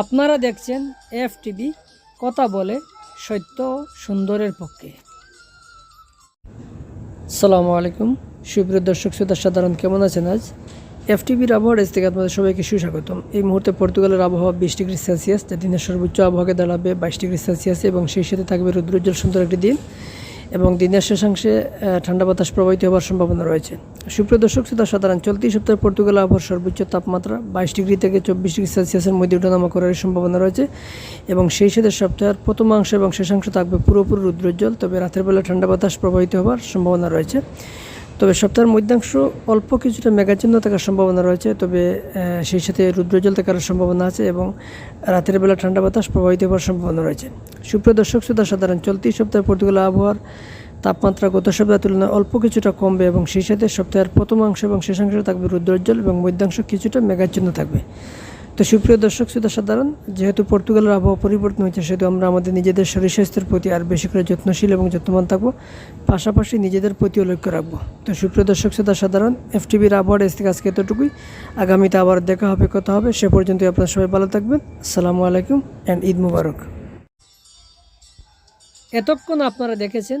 আপনারা দেখছেন F TV কথা বলে সত্য সুন্দরের পক্ষে। সালামু আলাইকুম। সুপ্রিয় দর্শক, শ্রোতা, সাধারণ, কেমন আছেন আজ? এফ টিভির আবহাওয়া ডেস্ক থেকে আপনাদের সবাইকে সুস্বাগতম। এই মুহূর্তে পর্তুগালের আবহাওয়া বিশ ডিগ্রি সেলসিয়াস যা দিনের সর্বোচ্চ আবহাওয়াকে দাঁড়াবে বাইশ ডিগ্রি সেলসিয়াস এবং সেই সাথে থাকবে রুদ্রোজ্জ্বল সুন্দর একটি দিন এবং দিনের শেষাংশে ঠান্ডা বাতাস প্রবাহিত হওয়ার সম্ভাবনা রয়েছে। সুপ্রিয় দর্শক, শ্রোতা সাধারণ, চলতি সপ্তাহে পর্তুগাল আবহাওয়ার সর্বোচ্চ তাপমাত্রা বাইশ ডিগ্রি থেকে চব্বিশ ডিগ্রি সেলসিয়াসের মধ্যে ওঠানামা করার সম্ভাবনা রয়েছে এবং সেই সাথে সপ্তাহের প্রথমাংশ এবং শেষাংশ থাকবে পুরোপুরি রুদ্রোজ্জ্বল, তবে রাতের বেলা ঠান্ডা বাতাস প্রবাহিত হওয়ার সম্ভাবনা রয়েছে। তবে সপ্তাহের মধ্যাংশ অল্প কিছুটা মেঘাচ্ছন্ন থাকার সম্ভাবনা রয়েছে, তবে সেই সাথে রুদ্রজল থাকার সম্ভাবনা আছে এবং রাতের বেলা ঠান্ডা বাতাস প্রবাহিত হওয়ার সম্ভাবনা রয়েছে। সুপ্রিয় দর্শক, শ্রোতা সাধারণ, চলতি সপ্তাহে পর্তুগাল আবহাওয়ার তাপমাত্রা গত সপ্তাহের তুলনায় অল্প কিছুটা কমবে এবং সেই সাথে সপ্তাহের প্রথমাংশ এবং শেষাংশ থাকবে রুদ্রোজ্জ্বল এবং মধ্যাংশ কিছুটা মেঘাচ্ছন্ন থাকবে। তো সুপ্রিয় দর্শক, শ্রোতা সাধারণ, যেহেতু পর্তুগালের আবহাওয়া পরিবর্তন হয়েছে, সেহেতু আমরা আমাদের নিজেদের শরীর স্বাস্থ্যের প্রতি আর বেশি করে যত্নশীল এবং যত্নবান থাকব। পাশাপাশি নিজেদের প্রতিও লক্ষ্য রাখব। তো সুপ্রিয় দর্শক, শ্রোতা সাধারণ এফ টিভির আবহাওয়া ডেস্ক থেকে আজকে এতটুকুই। আগামীতে আবার দেখা হবে, কথা হবে, সে পর্যন্ত আপনারা সবাই ভালো থাকবেন। আসসালামু আলাইকুম অ্যান্ড ঈদ মুবারক। এতক্ষণ আপনারা দেখেছেন